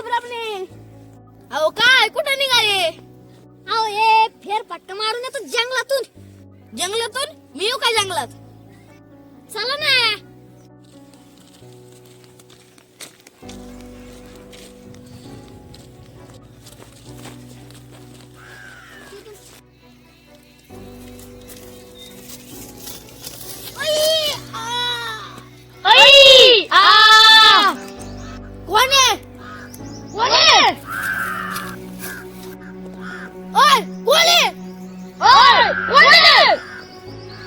खोबरापणे अहो काय? कुठं निघाले? अहो ये फेर पटका मारून येतो जंगलातून. जंगलातून? मी येऊ का जंगलात?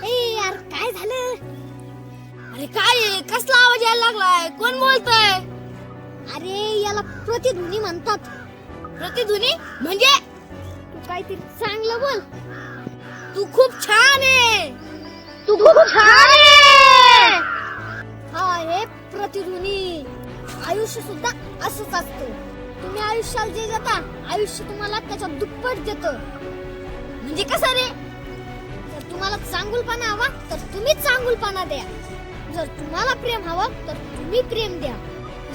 ए यार काय झालं? अरे काय? कसला आवाज यायला लागलाय? कोण बोलतोय? अरे याला प्रतिध्वनी म्हणतात. प्रतिध्वनी म्हणजे? तू काहीतरी चांगलं बोल. तू खूप छान आहे. तू खूप छान आहे. हा आहे प्रतिध्वनी. आयुष्य सुद्धा असंच असतं. तुम्ही आयुष्याला जे देता आयुष्य तुम्हाला त्याच्या दुप्पट देत. म्हणजे कसं रे? तुम्हाला चांगुलपणा हवा तर तुम्ही चांगुलपणा द्या. जर तुम्हाला प्रेम हवं तर तुम्ही प्रेम द्या.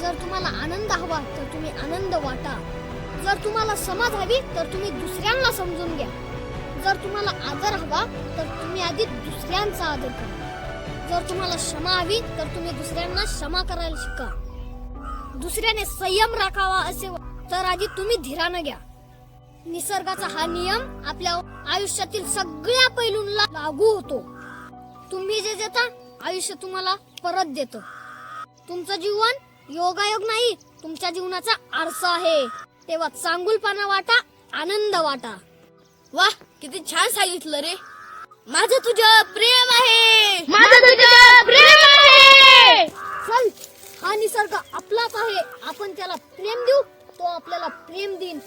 जर तुम्हाला आनंद हवा तर तुम्ही आनंद वाटा. जर तुम्हाला समाज हवी तर तुम्ही दुसऱ्यांना समजून घ्या. जर तुम्हाला आदर हवा तर तुम्ही आधी दुसऱ्यांचा आदर करा. जर तुम्हाला क्षमा हवी तर तुम्ही दुसऱ्यांना क्षमा करायला शिका. दुसऱ्याने संयम राखावा असे तर आधी तुम्ही धीरानं घ्या. निसर्गाचा हा नियम आपल्या आयुष्यातील सगळ्या पैलूंना लागू होतो. तुम्ही जे देता आयुष्य तुम्हाला परत देत. तुमचं जीवन योगायोग नाही तुमच्या जीवनाचा आरसा आहे. तेव्हा चांगुलपणा वाटा आनंद वाटा. वा किती छान सांगितलं रे. माझं तुझं प्रेम आहे. माझं तुझं प्रेम आहे. चल हा निसर्ग आपलाच आहे आपण त्याला प्रेम देऊ तो आपल्याला प्रेम देईन.